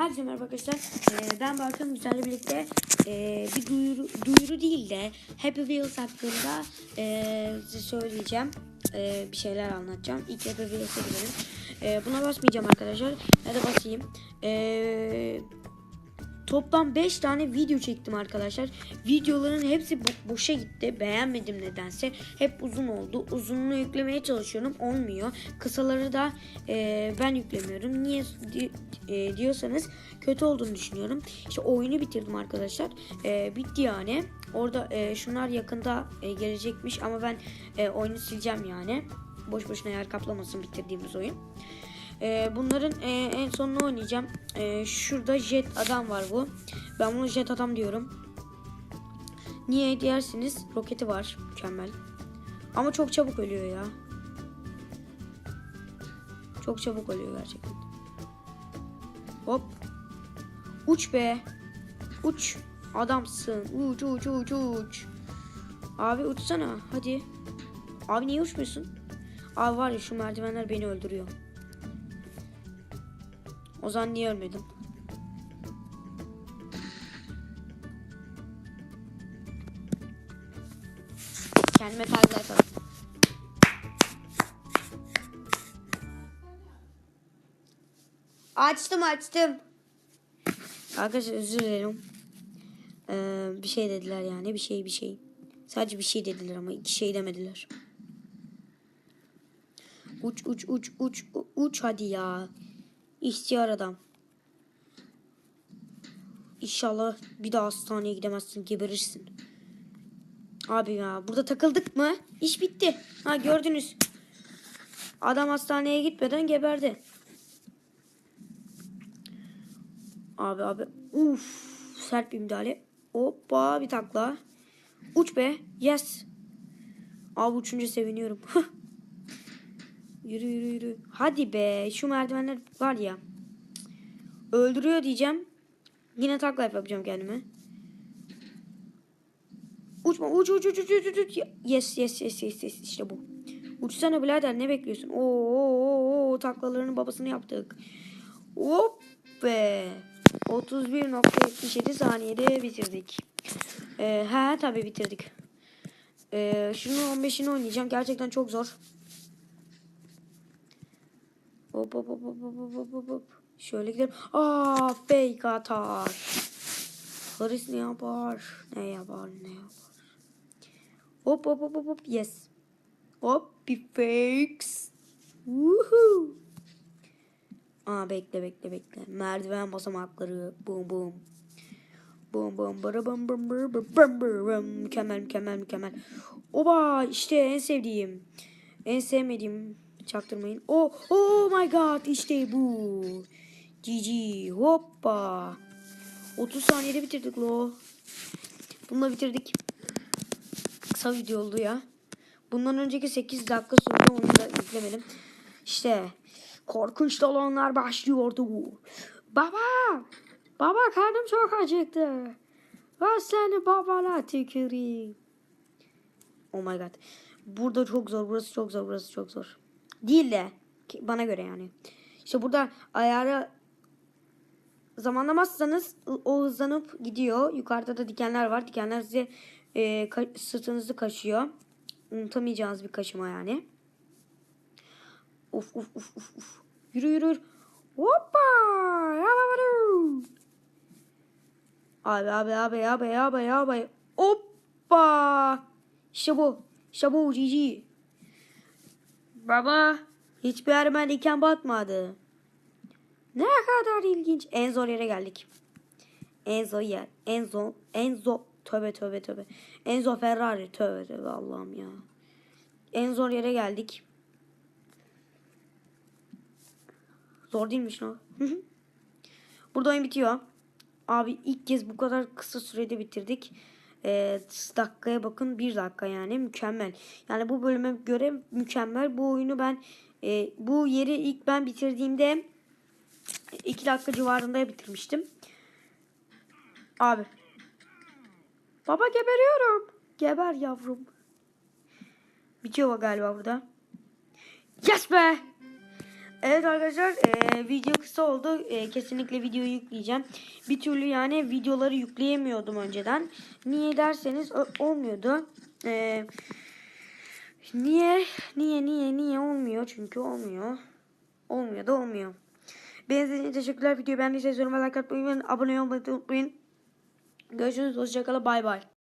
Herkese merhaba arkadaşlar. Ee, ben Barkan Güzel'le birlikte ee, bir duyuru, duyuru değil de Happy Wheels hakkında ee, size söyleyeceğim. Ee, bir şeyler anlatacağım. İlk Happy Wheels'e gidelim. Ee, buna basmayacağım arkadaşlar. Ya da basayım. Ee, toplam 5 tane video çektim arkadaşlar. Videoların hepsi bo- boşa gitti. Beğenmedim nedense. Hep uzun oldu. Uzunluğu yüklemeye çalışıyorum. Olmuyor. Kısaları da e, ben yüklemiyorum. Niye di- e, diyorsanız kötü olduğunu düşünüyorum. İşte oyunu bitirdim arkadaşlar. E, bitti yani. Orada e, şunlar yakında e, gelecekmiş ama ben e, oyunu sileceğim yani. Boş boşuna yer kaplamasın bitirdiğimiz oyun. Ee, bunların e, en sonunu oynayacağım. Ee, şurada jet adam var bu. Ben bunu jet adam diyorum. Niye dersiniz? Roketi var. Mükemmel. Ama çok çabuk ölüyor ya. Çok çabuk ölüyor gerçekten. Hop. Uç be. Uç. Adamsın. Uç uç uç uç. Abi uçsana. Hadi. Abi niye uçmuyorsun? Abi var ya şu merdivenler beni öldürüyor. O zaman niye ölmedim? Kendime tarzlar yapalım. Açtım açtım. Arkadaşlar özür dilerim. Ee, bir şey dediler yani bir şey bir şey. Sadece bir şey dediler ama iki şey demediler. Uç uç uç uç uç hadi ya. İhtiyar adam. İnşallah bir daha hastaneye gidemezsin geberirsin. Abi ya burada takıldık mı? İş bitti. Ha gördünüz. Adam hastaneye gitmeden geberdi. Abi abi. Uf, sert bir müdahale. Hoppa bir takla. Uç be. Yes. Abi uçunca seviniyorum. Yürü yürü yürü. Hadi be. Şu merdivenler var ya. Öldürüyor diyeceğim. Yine takla yapacağım kendime. Uçma uç uç uç uç uç uç. Yes yes yes yes yes işte bu. Uçsana birader ne bekliyorsun? Oo, oo, oo, taklalarının babasını yaptık. Hop be. 31.77 saniyede bitirdik. Ee, he tabii bitirdik. Ee, şunun 15'ini oynayacağım. Gerçekten çok zor. Hop hop hop hop hop hop hop hop. Şöyle gidelim. Aa fake atar. Haris ne yapar? Ne yapar? Ne yapar? Hop hop hop hop hop. Yes. Hop bir fakes. Woohoo. Aa bekle bekle bekle. Merdiven basamakları. Boom boom. Bum bum bara bum bum bum bum bum. Mükemmel mükemmel mükemmel. Oba işte en sevdiğim. En sevmediğim çaktırmayın. Oh, oh my god işte bu. GG hoppa. 30 saniyede bitirdik lo. Bununla bitirdik. Kısa video oldu ya. Bundan önceki 8 dakika sürdü onu da yüklemedim. İşte korkunç olanlar başlıyordu. Baba! Baba karnım çok acıktı. Ben seni babana tüküreyim. Oh my god. Burada çok zor. Burası çok zor. Burası çok zor. Değil de bana göre yani. İşte burada ayarı zamanlamazsanız o hızlanıp gidiyor. Yukarıda da dikenler var. Dikenler size e, ka- sırtınızı kaşıyor. Unutamayacağınız bir kaşıma yani. Uf uf uf uf uf. Yürü yürü. Hoppa! Abi abi abi abi abi abi. Hoppa! İşte bu. İşte bu GG. Baba. Hiçbir yerime diken batmadı. Ne kadar ilginç. En zor yere geldik. En zor yer. En zor. En zor. Tövbe tövbe tövbe. Enzo Ferrari. Tövbe tövbe Allah'ım ya. En zor yere geldik. Zor değilmiş lan. Burada oyun bitiyor. Abi ilk kez bu kadar kısa sürede bitirdik. Ee, dakikaya bakın bir dakika yani mükemmel. Yani bu bölüme göre mükemmel. Bu oyunu ben e, bu yeri ilk ben bitirdiğimde 2 dakika civarında bitirmiştim. Abi. Baba geberiyorum. Geber yavrum. Bitiyor galiba burada. Yes be. Evet arkadaşlar e, video kısa oldu. E, kesinlikle videoyu yükleyeceğim. Bir türlü yani videoları yükleyemiyordum önceden. Niye derseniz olmuyordu. E, niye? Niye niye niye olmuyor? Çünkü olmuyor. Olmuyor da olmuyor. Beğendiğiniz teşekkürler. Videoyu beğendiyseniz yoruma like atmayı unutmayın. Abone olmayı unutmayın. Görüşürüz. Hoşçakalın. Bay bay.